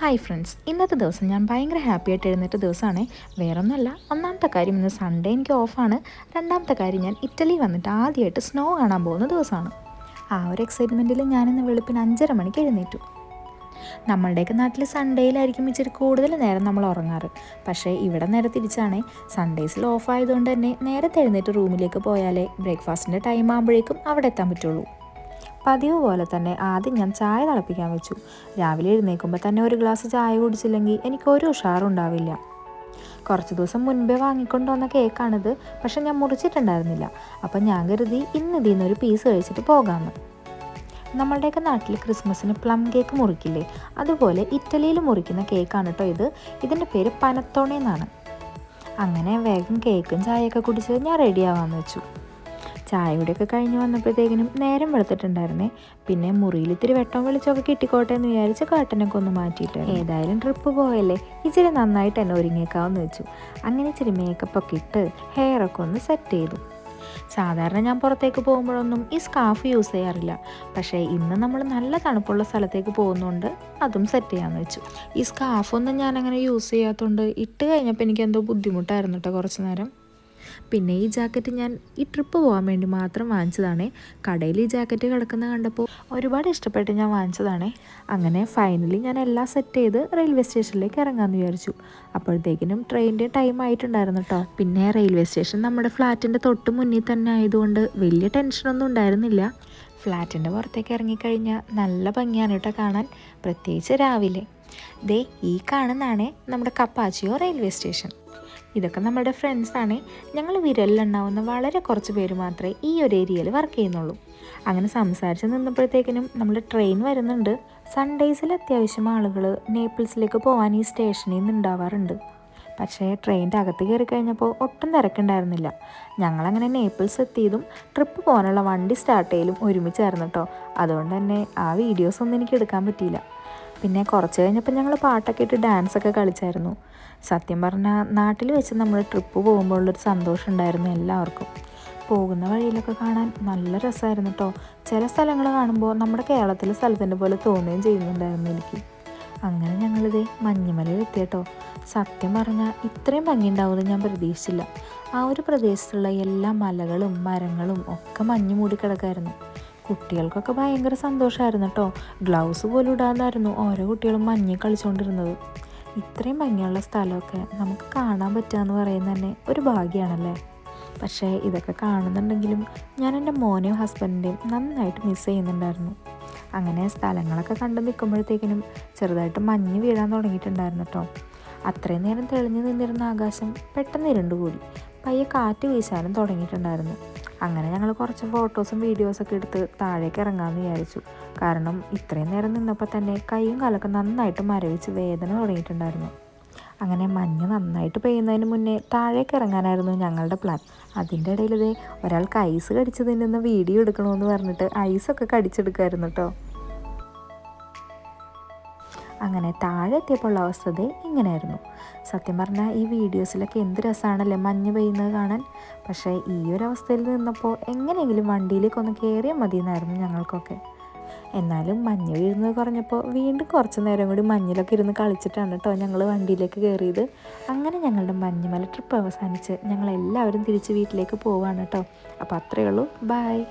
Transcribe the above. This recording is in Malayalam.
ഹായ് ഫ്രണ്ട്സ് ഇന്നത്തെ ദിവസം ഞാൻ ഭയങ്കര ഹാപ്പി ആയിട്ട് എഴുന്നേറ്റ ദിവസമാണ്. വേറൊന്നുമല്ല ഒന്നാമത്തെ കാര്യം ഇന്ന് സൺഡേ എനിക്ക് ഓഫാണ് രണ്ടാമത്തെ കാര്യം ഞാൻ ഇറ്റലി വന്നിട്ട് ആദ്യമായിട്ട് സ്നോ കാണാൻ പോകുന്ന ദിവസമാണ്. ആ ഒരു എക്സൈറ്റ്മെന്റിൽ ഞാനിന്ന് വെളുപ്പിന് അഞ്ചര മണിക്ക് എഴുന്നേറ്റു. നമ്മളുടെയൊക്കെ നാട്ടിൽ സൺഡേയിലായിരിക്കും ഇച്ചിരി കൂടുതൽ നേരം നമ്മൾ ഉറങ്ങാറ്. പക്ഷേ ഇവിടെ നേരെ തിരിച്ചാണ്. സൺഡേസിൽ ഓഫ് ആയതുകൊണ്ട് തന്നെ നേരത്തെ എഴുന്നേറ്റ് റൂമിലേക്ക് പോയാലേ ബ്രേക്ക്ഫാസ്റ്റിന്റെ ടൈം ആകുമ്പോഴേക്കും അവിടെ എത്താൻ പറ്റുള്ളൂ. പതിവ് പോലെ തന്നെ ആദ്യം ഞാൻ ചായ തിളപ്പിക്കാൻ വെച്ചു. രാവിലെ എഴുന്നേൽക്കുമ്പോൾ തന്നെ ഒരു ഗ്ലാസ് ചായ കുടിച്ചില്ലെങ്കിൽ എനിക്ക് ഒരു ഉഷാറുണ്ടാവില്ല. കുറച്ച് ദിവസം മുൻപേ വാങ്ങിക്കൊണ്ട് വന്ന കേക്കാണിത് പക്ഷെ ഞാൻ മുറിച്ചിട്ടുണ്ടായിരുന്നില്ല. അപ്പം ഞാൻ കരുതി ഇന്ന് ഇതിൽ നിന്നൊരു പീസ് കഴിച്ചിട്ട് പോകാമെന്ന് നമ്മളുടെയൊക്കെ നാട്ടിൽ ക്രിസ്മസിന് പ്ലം കേക്ക് മുറിക്കില്ലേ? അതുപോലെ ഇറ്റലിയിൽ മുറിക്കുന്ന കേക്കാണ് കേട്ടോ ഇത്. ഇതിന്റെ പേര് പനത്തോണ എന്നാണ് അങ്ങനെ വേഗം കേക്കും ചായയൊക്കെ കുടിച്ച് ഞാൻ റെഡിയാവാമെന്ന് വെച്ചു. ചായ കൂടിയൊക്കെ കഴിഞ്ഞ് വന്നപ്പോഴത്തേക്കിനും നേരം വെളുത്തിട്ടുണ്ടായിരുന്നേ. പിന്നെ മുറിയിൽ ഇത്തിരി വെട്ടം വെളിച്ചമൊക്കെ കിട്ടിക്കോട്ടെ എന്ന് വിചാരിച്ച് കാട്ടനൊക്കെ ഒന്ന് മാറ്റിയിട്ട് ഏതായാലും ട്രിപ്പ് പോയല്ലേ? ഇച്ചിരി നന്നായിട്ട് എന്നെ ഒരുങ്ങിയേക്കാവെന്ന് വെച്ചു. അങ്ങനെ ഇച്ചിരി മേക്കപ്പ് ഒക്കെ ഇട്ട് ഹെയറൊക്കെ ഒന്ന് സെറ്റ് ചെയ്തു. സാധാരണ ഞാൻ പുറത്തേക്ക് പോകുമ്പോഴൊന്നും ഈ സ്കാർഫ് യൂസ് ചെയ്യാറില്ല. പക്ഷേ ഇന്ന് നമ്മൾ നല്ല തണുപ്പുള്ള സ്ഥലത്തേക്ക് പോകുന്നതുകൊണ്ട് അതും സെറ്റ് ചെയ്യാമെന്ന് വെച്ചു. ഈ സ്കാർഫൊന്നും ഞാനങ്ങനെ യൂസ് ചെയ്യാത്തതുകൊണ്ട് ഇട്ട് കഴിഞ്ഞപ്പോൾ എനിക്ക് എന്തോ ബുദ്ധിമുട്ടായിരുന്നു കേട്ടോ കുറച്ച് നേരം. പിന്നെ ഈ ജാക്കറ്റ് ഞാൻ ഈ ട്രിപ്പ് പോകാൻ വേണ്ടി മാത്രം വാങ്ങിച്ചതാണ്. കടയിൽ ഈ ജാക്കറ്റ് കിടക്കുന്ന കണ്ടപ്പോൾ ഒരുപാട് ഇഷ്ടപ്പെട്ട് ഞാൻ വാങ്ങിച്ചതാണ്. അങ്ങനെ ഫൈനലി ഞാൻ എല്ലാം സെറ്റ് ചെയ്ത് റെയിൽവേ സ്റ്റേഷനിലേക്ക് ഇറങ്ങാമെന്ന് വിചാരിച്ചു. അപ്പോഴത്തേക്കിനും ട്രെയിനിന്റെ ടൈം ആയിട്ടുണ്ടായിരുന്നു കേട്ടോ പിന്നെ റെയിൽവേ സ്റ്റേഷൻ നമ്മുടെ ഫ്ലാറ്റിന്റെ തൊട്ട് മുന്നിൽ തന്നെ ആയതുകൊണ്ട് വലിയ ടെൻഷനൊന്നും ഉണ്ടായിരുന്നില്ല. ഫ്ലാറ്റിന്റെ പുറത്തേക്ക് ഇറങ്ങിക്കഴിഞ്ഞാൽ നല്ല ഭംഗിയാണ് കേട്ടോ കാണാൻ. പ്രത്യേകിച്ച് രാവിലെ. ദേ ഈ കാണുന്നതാണ് നമ്മുടെ കപ്പാച്ചിയോ റെയിൽവേ സ്റ്റേഷൻ ഇതൊക്കെ നമ്മുടെ ഫ്രണ്ട്സാണ് ഞങ്ങൾ വിരലിലുണ്ടാവുന്ന വളരെ കുറച്ച് പേര് മാത്രമേ ഈ ഒരു ഏരിയയിൽ വർക്ക് ചെയ്യുന്നുള്ളൂ. അങ്ങനെ സംസാരിച്ച് നിന്നപ്പോഴത്തേക്കിനും നമ്മൾ ട്രെയിൻ വരുന്നുണ്ട്. സൺഡേയ്സിൽ അത്യാവശ്യം ആളുകൾ നേപ്പിൾസിലേക്ക് പോകാൻ ഈ സ്റ്റേഷനിൽ നിന്ന് ഉണ്ടാവാറുണ്ട് പക്ഷേ ട്രെയിനിന്റെ അകത്ത് കയറി കഴിഞ്ഞപ്പോൾ ഒട്ടും തിരക്കുണ്ടായിരുന്നില്ല. ഞങ്ങളങ്ങനെ നേപ്പിൾസ് എത്തിയതും ട്രിപ്പ് പോകാനുള്ള വണ്ടി സ്റ്റാർട്ട് ചെയ്യലും ഒരുമിച്ചായിരുന്നു കേട്ടോ അതുകൊണ്ട് തന്നെ ആ വീഡിയോസ് ഒന്നും എനിക്ക് എടുക്കാൻ പറ്റിയില്ല. പിന്നെ കുറച്ച് കഴിഞ്ഞപ്പോൾ ഞങ്ങൾ പാട്ടൊക്കെ ഇട്ട് ഡാൻസൊക്കെ കളിച്ചായിരുന്നു. സത്യം പറഞ്ഞാൽ നാട്ടിൽ വെച്ച് നമ്മൾ ട്രിപ്പ് പോകുമ്പോൾ ഉള്ളൊരു സന്തോഷം ഉണ്ടായിരുന്നു എല്ലാവർക്കും. പോകുന്ന വഴിയിലൊക്കെ കാണാൻ നല്ല രസമായിരുന്നു കേട്ടോ ചില സ്ഥലങ്ങൾ കാണുമ്പോൾ നമ്മുടെ കേരളത്തിലെ സ്ഥലത്തിന്റെ പോലെ തോന്നുകയും ചെയ്യുന്നുണ്ടായിരുന്നു എനിക്ക്. അങ്ങനെ ഞങ്ങളിത് മഞ്ഞുമലയിൽ എത്തിയട്ടോ സത്യം പറഞ്ഞാൽ ഇത്രയും ഭംഗി ഉണ്ടാവുമെന്ന് ഞാൻ പ്രതീക്ഷിച്ചില്ല. ആ ഒരു പ്രദേശത്തുള്ള എല്ലാ മലകളും മരങ്ങളും ഒക്കെ മഞ്ഞ് മൂടി കിടക്കായിരുന്നു കുട്ടികൾക്കൊക്കെ ഭയങ്കര സന്തോഷമായിരുന്നു കേട്ടോ. ഗ്ലൗസ് പോലും ഇടാന്നായിരുന്നു ഓരോ കുട്ടികളും മഞ്ഞ് കളിച്ചുകൊണ്ടിരുന്നത് ഇത്രയും ഭംഗിയുള്ള സ്ഥലമൊക്കെ നമുക്ക് കാണാൻ പറ്റുക എന്ന് പറയുന്നത് തന്നെ ഒരു ഭാഗ്യമാണല്ലേ? പക്ഷേ ഇതൊക്കെ കാണുന്നുണ്ടെങ്കിലും ഞാൻ എന്റെ മോനെയും ഹസ്ബൻഡിന്റെയും നന്നായിട്ട് മിസ് ചെയ്യുന്നുണ്ടായിരുന്നു. അങ്ങനെ സ്ഥലങ്ങളൊക്കെ കണ്ടു നിൽക്കുമ്പോഴത്തേക്കിനും ചെറുതായിട്ട് മഞ്ഞ് വീഴാൻ തുടങ്ങിയിട്ടുണ്ടായിരുന്നു കേട്ടോ. അത്രയും നേരം തെളിഞ്ഞു നിന്നിരുന്ന ആകാശം പെട്ടെന്ന് ഇരുണ്ടുകൂടി. പയ്യെ കാറ്റ് വീശാനും തുടങ്ങിയിട്ടുണ്ടായിരുന്നു. അങ്ങനെ ഞങ്ങൾ കുറച്ച് ഫോട്ടോസും വീഡിയോസൊക്കെ എടുത്ത് താഴേക്ക് ഇറങ്ങാമെന്ന് വിചാരിച്ചു. കാരണം ഇത്രയും നേരം നിന്നപ്പോൾ തന്നെ കൈയും കാലൊക്കെ നന്നായിട്ട് മരവിച്ച് വേദന തുടങ്ങിയിട്ടുണ്ടായിരുന്നു. അങ്ങനെ മഞ്ഞ് നന്നായിട്ട് പെയ്യുന്നതിന് മുന്നേ താഴേക്ക് ഇറങ്ങാനായിരുന്നു ഞങ്ങളുടെ പ്ലാൻ അതിന്റെ ഇടയിൽ ഒരാൾക്ക് ഐസ് കടിച്ച് തിന്നുന്ന വീഡിയോ എടുക്കണമെന്ന് പറഞ്ഞിട്ട് ഐസൊക്കെ കടിച്ചെടുക്കുമായിരുന്നു കേട്ടോ അങ്ങനെ താഴെ എത്തിയപ്പോൾ ഉള്ള അവസ്ഥ ദേ ഇങ്ങനെയായിരുന്നു. സത്യം പറഞ്ഞാൽ ഈ വീഡിയോസിലൊക്കെ എന്ത് രസമാണല്ലേ മഞ്ഞ് പെയ്യുന്നത് കാണാൻ? പക്ഷേ ഈ ഒരു അവസ്ഥയിൽ നിന്നപ്പോൾ എങ്ങനെയെങ്കിലും വണ്ടിയിലേക്കൊന്ന് കയറിയാൽ മതി എന്നായിരുന്നു ഞങ്ങൾക്കൊക്കെ. എന്നാലും മഞ്ഞ് വീഴുന്നത് കുറഞ്ഞപ്പോൾ വീണ്ടും കുറച്ച് നേരം കൂടി മഞ്ഞിലൊക്കെ ഇരുന്ന് കളിച്ചിട്ടാണ് കേട്ടോ ഞങ്ങൾ വണ്ടിയിലേക്ക് കയറിയത്. അങ്ങനെ ഞങ്ങളുടെ മഞ്ഞുമല ട്രിപ്പ് അവസാനിച്ച് ഞങ്ങൾ എല്ലാവരും തിരിച്ച് വീട്ടിലേക്ക് പോവാണ് കേട്ടോ. അപ്പോൾ അത്രയേ ഉള്ളൂ. ബായ്